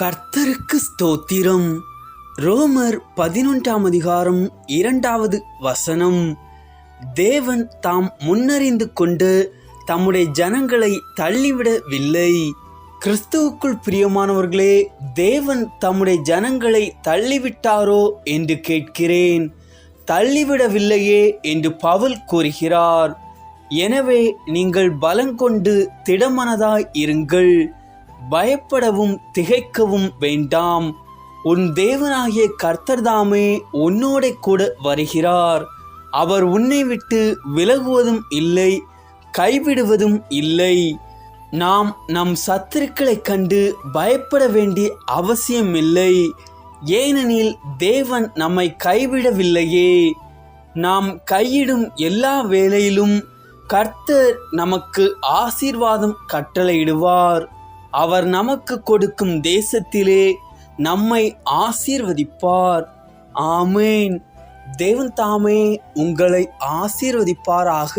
கர்த்தருக்கு ஸ்தோத்திரம். ரோமர் பதினொன்றாம் அதிகாரம் இரண்டாவது வசனம். தேவன் தாம் முன்னறிந்து கொண்டு தம்முடைய ஜனங்களை தள்ளிவிடவில்லை. கிறிஸ்துவுக்குள் பிரியமானவர்களே தேவன் தம்முடைய ஜனங்களை தள்ளிவிட்டாரோ என்று கேட்கிறேன். தள்ளிவிடவில்லையே என்று பவுல் கூறுகிறார். எனவே நீங்கள் பலங்கொண்டு திடமனதாய் இருங்கள். பயப்படவும் திகைக்கவும் வேண்டாம். உன் தேவனாகிய கர்த்தர்தாமே உன்னோட கூட வருகிறார். அவர் உன்னை விட்டு விலகுவதும் இல்லை கைவிடுவதும் இல்லை. நாம் நம் சத்துருக்களை கண்டு பயப்பட வேண்டிய அவசியமில்லை ஏனெனில் தேவன் நம்மை கைவிடவில்லையே. நாம் கையிடும் எல்லா வேலையிலும் கர்த்தர் நமக்கு ஆசீர்வாதம் கட்டளையிடுவார். அவர் நமக்கு கொடுக்கும் தேசத்திலே நம்மை ஆசீர்வதிப்பார். ஆமேன். தேவன் தாமே உங்களை ஆசீர்வதிப்பாராக.